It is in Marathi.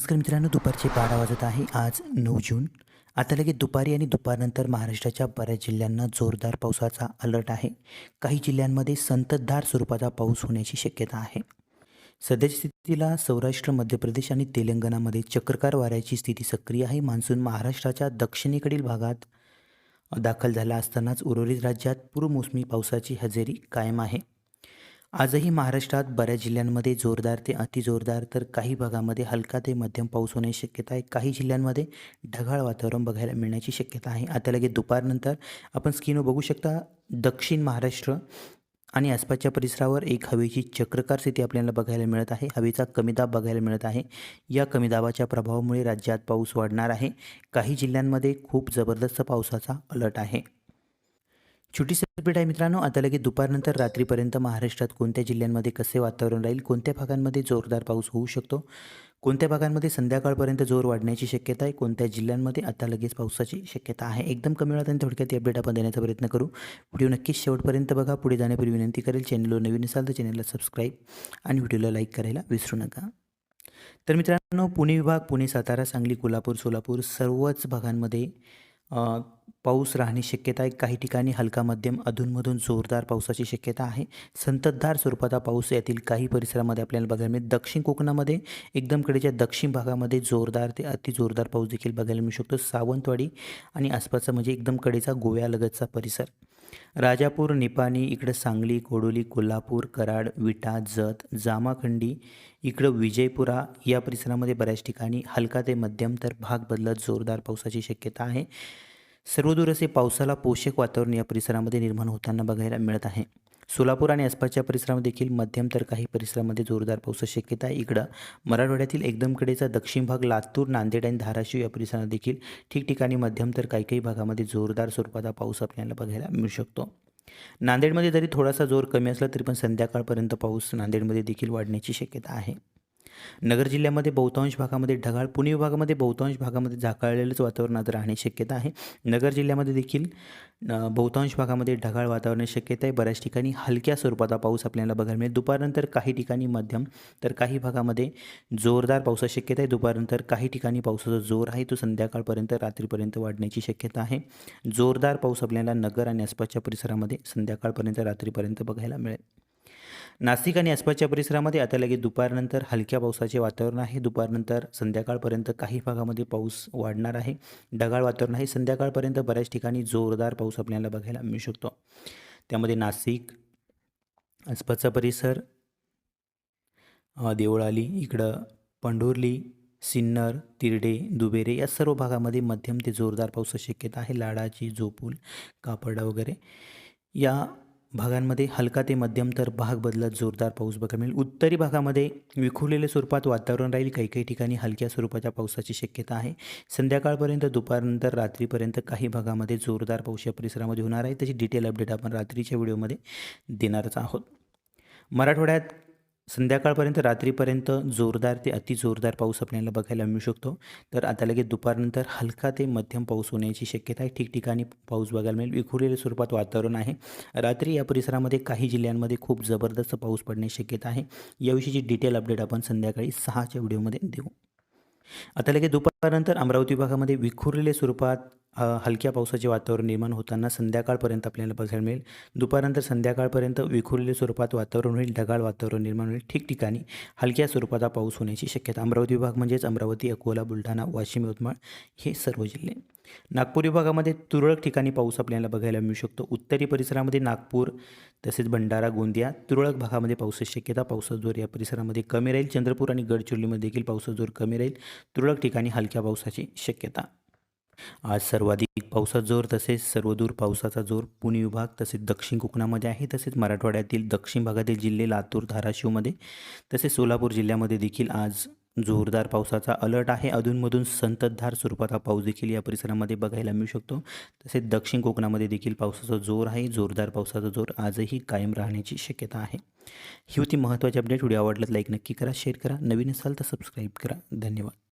नमस्कार मित्रांनो दुपारचे बारा वाजत आहे. आज नऊ जून. आता लगेच दुपारी आणि दुपारनंतर महाराष्ट्राच्या बऱ्याच जिल्ह्यांना जोरदार पावसाचा अलर्ट आहे. काही जिल्ह्यांमध्ये संततधार स्वरूपाचा पाऊस होण्याची शक्यता आहे. सध्याच्या स्थितीला सौराष्ट्र मध्य प्रदेश आणि तेलंगणामध्ये चक्रकार वाऱ्याची स्थिती सक्रिय आहे. मान्सून महाराष्ट्राच्या दक्षिणेकडील भागात दाखल झाला असतानाच उर्वरित राज्यात पूर्वमोसमी पावसाची हजेरी कायम आहे. आजही महाराष्ट्रात बऱ्याच जिल्ह्यांमध्ये जोरदार ते अतिजोरदार तर काही भागामध्ये हलका ते मध्यम पाऊस होण्याची शक्यता आहे. काही जिल्ह्यांमध्ये ढगाळ वातावरण बघायला मिळण्याची शक्यता आहे. आता लगेच दुपारनंतर आपण स्क्रीनवर बघू शकता दक्षिण महाराष्ट्र आणि आसपासच्या परिसरावर एक हवेची चक्रकार स्थिती आपल्याला बघायला मिळत आहे. हवेचा कमी दाब बघायला मिळत आहे. या कमी दाबाच्या प्रभावामुळे राज्यात पाऊस वाढणार आहे. काही जिल्ह्यांमध्ये खूप जबरदस्त पावसाचा अलर्ट आहे. छोटीशी अपडेट आहे मित्रांनो. आता लगेच दुपारनंतर रात्रीपर्यंत महाराष्ट्रात कोणत्या जिल्ह्यांमध्ये कसे वातावरण राहील कोणत्या भागांमध्ये जोरदार पाऊस होऊ शकतो कोणत्या भागांमध्ये संध्याकाळपर्यंत जोर वाढण्याची शक्यता आहे कोणत्या जिल्ह्यांमध्ये आता लगेच पावसाची शक्यता आहे एकदम कमी वेळात आणि थोडक्यात अपडेट आपण देण्याचा प्रयत्न करू. व्हिडिओ नक्कीच शेवटपर्यंत बघा. पुढे जाण्यापूर्वी विनंती करेल चॅनलवर नवीन असाल तर चॅनलला सबस्क्राईब आणि व्हिडिओला लाईक करायला विसरू नका. तर मित्रांनो पुणे विभाग पुणे सातारा सांगली कोल्हापूर सोलापूर सर्वच भागांमध्ये पाऊस राहण्याची शक्यता आहे. काही ठिकाणी हलका मध्यम अधूनमधून जोरदार पावसाची शक्यता आहे. संततधार स्वरूपाचा पाऊस यातील काही परिसरामध्ये आपल्याला बघायला मिळेल. दक्षिण कोकणामध्ये एकदम कडेच्या दक्षिण भागामध्ये जोरदार ते अतिजोरदार पाऊस देखील बघायला मिळू शकतो. सावंतवाडी आणि आसपासचा म्हणजे एकदम कडेचा गोव्यालगतचा परिसर. राजापूर निपाणी इकडं सांगली कोडोली कोल्हापूर कराड विटा जत जामाखंडी इकडं विजयपुरा या परिसरामध्ये बऱ्याच ठिकाणी हलका ते मध्यम तर भाग बदलत जोरदार पावसाची शक्यता आहे. सर्वदूर असे पावसाला पोषक वातावरण या परिसरामध्ये निर्माण होताना बघायला मिळत आहे. सोलापूर आणि आसपासच्या परिसरामध्ये देखील मध्यम तर काही परिसरामध्ये जोरदार पावसाची शक्यता आहे. इकडं मराठवाड्यातील एकदमकडेचा दक्षिण भाग लातूर नांदेड आणि धाराशिव या परिसरात देखील ठिकठिकाणी मध्यम तर काही काही भागामध्ये जोरदार स्वरूपाचा पाऊस आपल्याला बघायला मिळू शकतो. नांदेडमध्ये जरी थोडासा जोर कमी असला तरी पण संध्याकाळपर्यंत पाऊस नांदेडमध्ये देखील वाढण्याची शक्यता आहे. नगर जिल्ह्यामध्ये बहुतांश भागामध्ये ढगाळ पुणे विभागामध्ये बहुतांश भागामध्ये झाकाळलेलंच वातावरणात राहणे राहण्याची शक्यता आहे. नगर जिल्ह्यामध्ये देखील बहुतांश भागामध्ये ढगाळ वातावरणाची शक्यता आहे. बऱ्याच ठिकाणी हलक्या स्वरूपाचा पाऊस आपल्याला बघायला मिळेल. दुपारनंतर काही ठिकाणी मध्यम तर काही भागामध्ये जोरदार पावसाची शक्यता आहे. दुपारनंतर काही ठिकाणी पावसाचा जोर आहे. तो संध्याकाळपर्यंत रात्रीपर्यंत वाढण्याची शक्यता आहे. जोरदार पाऊस आपल्याला नगर आणि आसपासच्या परिसरामध्ये संध्याकाळपर्यंत रात्रीपर्यंत बघायला मिळेल. नाशिक आणि आसपासच्या परिसरामध्ये आता लगेच दुपारनंतर हलक्या पावसाचे वातावरण आहे. दुपारनंतर संध्याकाळपर्यंत काही भागामध्ये पाऊस वाढणार आहे. ढगाळ वातावरण आहे. संध्याकाळपर्यंत बऱ्याच ठिकाणी जोरदार पाऊस आपल्याला बघायला मिळू शकतो. त्यामध्ये नाशिक आसपासचा परिसर देवळाली इकडं पंढोर्ली सिन्नर तिरडे दुबेरे या सर्व भागामध्ये मध्यम ते जोरदार पावसाची शक्यता आहे. लाडाची जोपूल कापडा वगैरे या भागांमध्ये हलका ते मध्यम तर भाग बदलत जोरदार पाऊस बघायला मिळेल. उत्तरी भागामध्ये विखुरलेल्या स्वरूपात वातावरण राहील. काही काही ठिकाणी हलक्या स्वरूपाच्या पावसाची शक्यता आहे. संध्याकाळपर्यंत दुपारनंतर रात्रीपर्यंत काही भागामध्ये जोरदार पाऊस या परिसरामध्ये होणार आहे. त्याची डिटेल अपडेट आपण रात्रीच्या व्हिडिओमध्ये देणारच आहोत. मराठवाड्यात संध्याकाळपर्यंत रात्रीपर्यंत जोरदार ते अतिजोरदार पाऊस आपल्याला बघायला मिळू शकतो. तर आता लगेच दुपारनंतर हलका ते मध्यम पाऊस होण्याची शक्यता आहे. ठिकठिकाणी पाऊस बघायला मिळेल. विखुरलेल्या स्वरूपात वातावरण आहे. रात्री या परिसरामध्ये काही जिल्ह्यांमध्ये खूप जबरदस्त पाऊस पडण्याची शक्यता आहे. याविषयीची डिटेल अपडेट आपण संध्याकाळी सहाच्या व्हिडिओमध्ये देऊ. आता लगेच दुपारनंतर अमरावती भागामध्ये विखुरलेल्या स्वरूपात हलक्या पावसाचे वातावरण निर्माण होताना संध्याकाळपर्यंत आपल्याला बघायला मिळेल. दुपारनंतर संध्याकाळपर्यंत विखुरलेल्या स्वरूपात वातावरण होईल ढगाळ वातावरण निर्माण होईल. ठिकठिकाणी हलक्या स्वरूपाचा पाऊस होण्याची शक्यता. अमरावती विभाग म्हणजेच अमरावती अकोला बुलढाणा वाशिम यवतमाळ हे सर्व जिल्हे. नागपूर विभागामध्ये तुरळक ठिकाणी पाऊस आपल्याला बघायला मिळू शकतो. उत्तरी परिसरामध्ये नागपूर तसेच भंडारा गोंदिया तुरळक भागामध्ये पावसाची शक्यता. पावसाचा जोर या परिसरामध्ये कमी राहील. चंद्रपूर आणि गडचिरोलीमध्ये देखील पावसाचा जोर कमी राहील. तुरळक ठिकाणी हलक्या पावसाची शक्यता. आज सर्वाधिक पावसाचा जोर तसेच सर्वदूर पावसाचा जोर पुणे विभाग तसेच दक्षिण कोकणामध्ये आहे तसेच मराठवाड्यातील दक्षिण भागातील जिल्हे लातूर धाराशिवमध्ये तसेच सोलापूर जिल्ह्यामध्ये देखील आज जोरदार पावसाचा अलर्ट आहे. अधूनमधून संततधार स्वरूपाचा पाऊस देखील या परिसरामध्ये बघायला मिळू शकतो. तसेच दक्षिण कोकणामध्ये देखील पावसाचा जोर आहे जोरदार पावसाचा जोर आजही कायम राहण्याची शक्यता आहे. ही होती महत्त्वाची अपडेट. व्हिडिओ आवडल्यात लाईक नक्की करा शेअर करा. नवीन असाल तर सबस्क्राईब करा. धन्यवाद.